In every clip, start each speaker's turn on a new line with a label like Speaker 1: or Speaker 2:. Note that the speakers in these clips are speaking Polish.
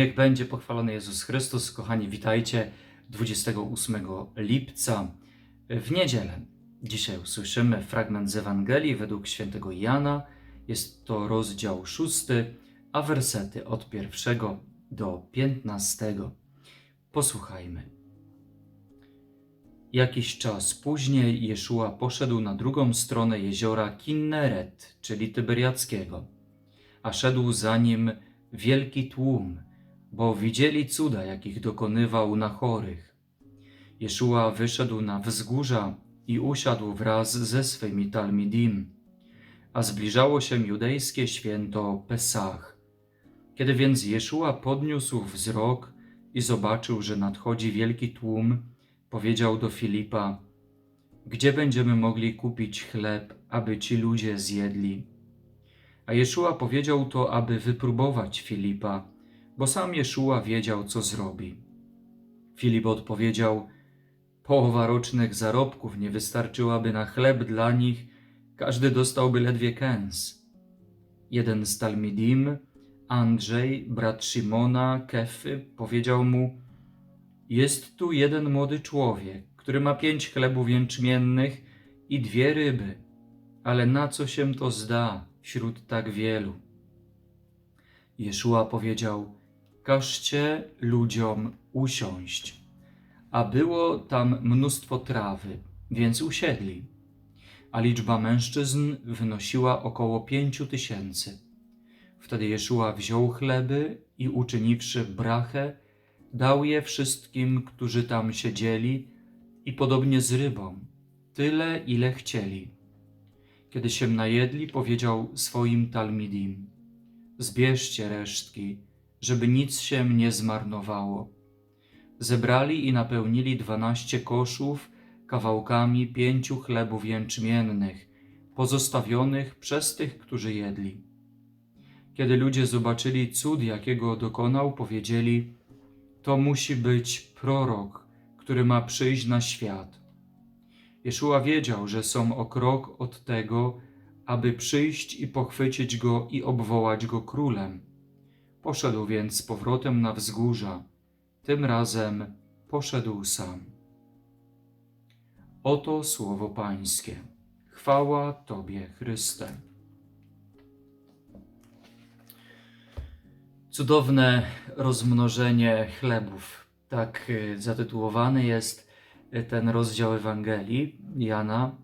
Speaker 1: Niech będzie pochwalony Jezus Chrystus. Kochani, witajcie 28 lipca w niedzielę. Dzisiaj usłyszymy fragment z Ewangelii według świętego Jana. Jest to rozdział 6, a wersety od pierwszego do 15. Posłuchajmy. Jakiś czas później Jeszua poszedł na drugą stronę jeziora Kinneret, czyli Tyberiackiego, a szedł za nim wielki tłum, bo widzieli cuda, jakich dokonywał na chorych. Jeszua wyszedł na wzgórza i usiadł wraz ze swymi Talmidim, a zbliżało się judejskie święto Pesach. Kiedy więc Jeszua podniósł wzrok i zobaczył, że nadchodzi wielki tłum, powiedział do Filipa: Gdzie będziemy mogli kupić chleb, aby ci ludzie zjedli? A Jeszua powiedział to, aby wypróbować Filipa, bo sam Jeszua wiedział, co zrobi. Filip odpowiedział: Połowa rocznych zarobków nie wystarczyłaby na chleb dla nich, każdy dostałby ledwie kęs. Jeden z Talmidim, Andrzej, brat Szymona, Kefy, powiedział mu: Jest tu jeden młody człowiek, który ma pięć chlebów jęczmiennych i dwie ryby, ale na co się to zda wśród tak wielu? Jeszua powiedział: Każcie ludziom usiąść. A było tam mnóstwo trawy, więc usiedli. A liczba mężczyzn wynosiła około pięciu tysięcy. Wtedy Jeszua wziął chleby i uczyniwszy brachę, dał je wszystkim, którzy tam siedzieli, i podobnie z rybą, tyle ile chcieli. Kiedy się najedli, powiedział swoim Talmidim: Zbierzcie resztki, żeby nic się nie zmarnowało. Zebrali i napełnili dwanaście koszów kawałkami pięciu chlebów jęczmiennych, pozostawionych przez tych, którzy jedli. Kiedy ludzie zobaczyli cud, jakiego dokonał, powiedzieli: To musi być prorok, który ma przyjść na świat. Jeszua wiedział, że są o krok od tego, aby przyjść i pochwycić go i obwołać go królem. Poszedł więc z powrotem na wzgórza. Tym razem poszedł sam. Oto słowo Pańskie. Chwała Tobie, Chryste. Cudowne rozmnożenie chlebów. Tak y, zatytułowany jest y, ten rozdział Ewangelii Jana.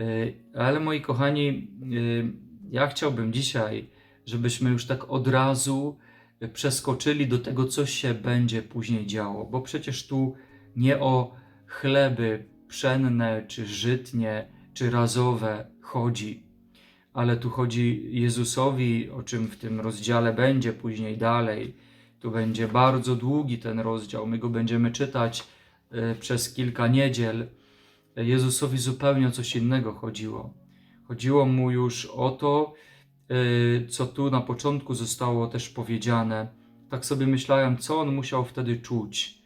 Speaker 1: Y, Ale moi kochani, ja chciałbym dzisiaj, żebyśmy już tak od razu przeskoczyli do tego, co się będzie później działo, bo przecież tu nie o chleby pszenne, czy żytnie, czy razowe chodzi, ale tu chodzi Jezusowi, o czym w tym rozdziale będzie później dalej. Tu będzie bardzo długi ten rozdział, my go będziemy czytać e, przez kilka niedziel. Jezusowi zupełnie o coś innego chodziło. Chodziło mu już o to, co tu na początku zostało też powiedziane. Tak sobie myślałem, co on musiał wtedy czuć,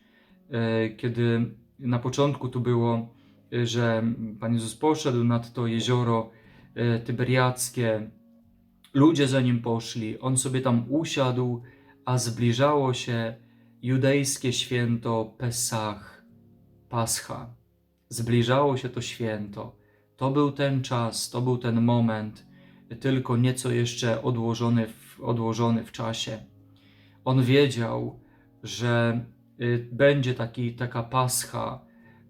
Speaker 1: e, kiedy na początku tu było, że Pan Jezus poszedł nad to jezioro tyberiackie, ludzie za nim poszli, on sobie tam usiadł, a zbliżało się judejskie święto Pesach, Pascha. Zbliżało się to święto. To był ten czas, to był ten moment, tylko nieco jeszcze odłożony w, odłożony w czasie. On wiedział, że y, będzie taki, taka Pascha,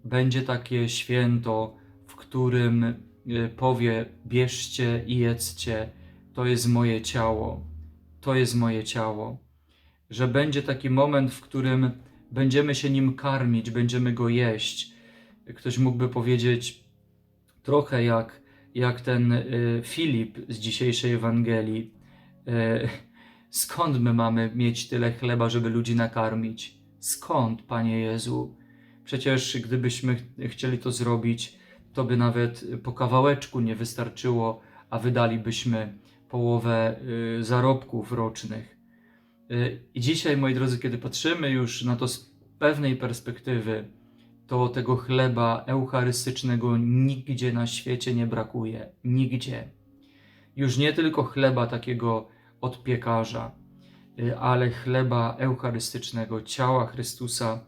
Speaker 1: będzie takie święto, w którym y, powie: Bierzcie i jedzcie, to jest moje ciało, to jest moje ciało że będzie taki moment, w którym będziemy się nim karmić, będziemy go jeść. Ktoś mógłby powiedzieć trochę jak, jak ten y, Filip z dzisiejszej Ewangelii. Y, skąd my mamy mieć tyle chleba, żeby ludzi nakarmić? Skąd, Panie Jezu? Przecież gdybyśmy chcieli to zrobić, to by nawet po kawałeczku nie wystarczyło, a wydalibyśmy połowę y, zarobków rocznych. I dzisiaj, moi drodzy, kiedy patrzymy już na to z pewnej perspektywy, to tego chleba eucharystycznego nigdzie na świecie nie brakuje. Nigdzie. Już nie tylko chleba takiego od piekarza, y, ale chleba eucharystycznego, ciała Chrystusa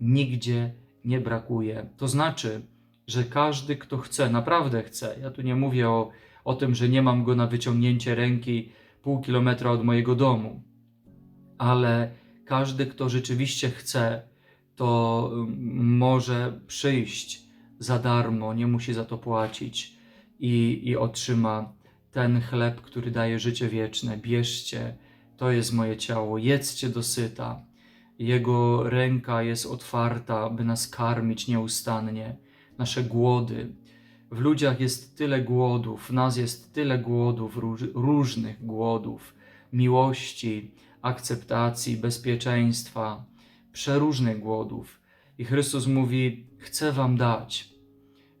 Speaker 1: nigdzie nie brakuje. To znaczy, że każdy, kto chce, naprawdę chce, ja tu nie mówię o, o tym, że nie mam go na wyciągnięcie ręki pół kilometra od mojego domu, ale każdy, kto rzeczywiście chce, to może przyjść za darmo, nie musi za to płacić i, i otrzyma ten chleb, który daje życie wieczne. Bierzcie, to jest moje ciało, jedzcie dosyta. Jego ręka jest otwarta, by nas karmić nieustannie, nasze głody. W ludziach jest tyle głodów, w nas jest tyle głodów, róż, różnych głodów, miłości, akceptacji, bezpieczeństwa, przeróżnych głodów. I Chrystus mówi: Chcę Wam dać,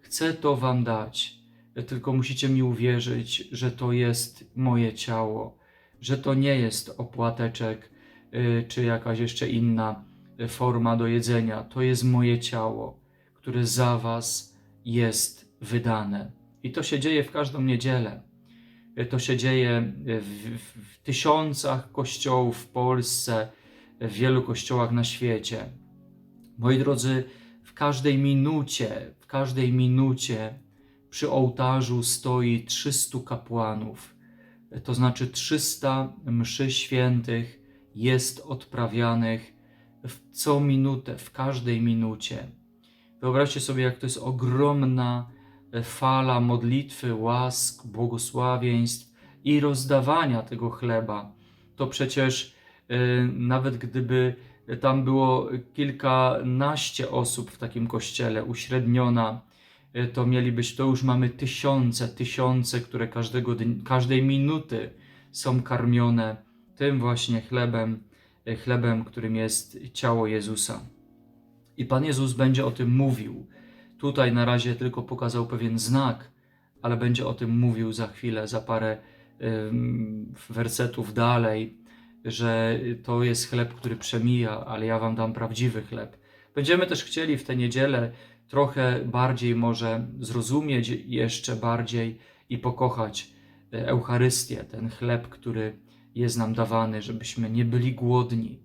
Speaker 1: chcę to Wam dać, tylko musicie mi uwierzyć, że to jest moje ciało, że to nie jest opłateczek y, czy jakaś jeszcze inna y, forma do jedzenia. To jest moje ciało, które za Was jest wydane. I to się dzieje w każdą niedzielę. Y, To się dzieje w, w, w tysiącach kościołów w Polsce, w wielu kościołach na świecie. Moi drodzy, w każdej minucie, w każdej minucie przy ołtarzu stoi 300 kapłanów. To znaczy 300 mszy świętych jest odprawianych w co minutę, w każdej minucie. Wyobraźcie sobie, jak to jest ogromna fala modlitwy, łask, błogosławieństw i rozdawania tego chleba. To przecież e, nawet gdyby tam było kilkanaście osób w takim kościele, uśredniona, e, to mielibyś, to już mamy tysiące, tysiące, które każdego, każdej minuty są karmione tym właśnie chlebem, e, chlebem, którym jest ciało Jezusa. I Pan Jezus będzie o tym mówił. Tutaj na razie tylko pokazał pewien znak, ale będzie o tym mówił za chwilę, za parę wersetów dalej, że to jest chleb, który przemija, ale ja wam dam prawdziwy chleb. Będziemy też chcieli w tę niedzielę trochę bardziej może zrozumieć jeszcze bardziej i pokochać e, Eucharystię, ten chleb, który jest nam dawany, żebyśmy nie byli głodni.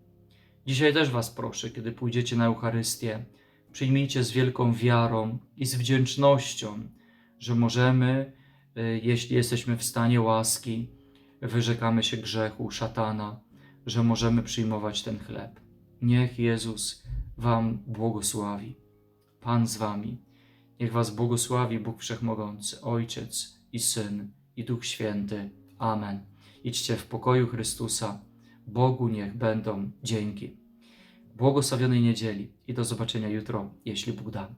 Speaker 1: Dzisiaj też Was proszę, kiedy pójdziecie na Eucharystię, przyjmijcie z wielką wiarą i z wdzięcznością, że możemy, e, jeśli jesteśmy w stanie łaski, wyrzekamy się grzechu, szatana, że możemy przyjmować ten chleb. Niech Jezus Wam błogosławi. Pan z Wami. Niech Was błogosławi Bóg Wszechmogący, Ojciec i Syn i Duch Święty. Amen. Idźcie w pokoju Chrystusa. Bogu niech będą dzięki. Błogosławionej niedzieli i do zobaczenia jutro, jeśli Bóg da.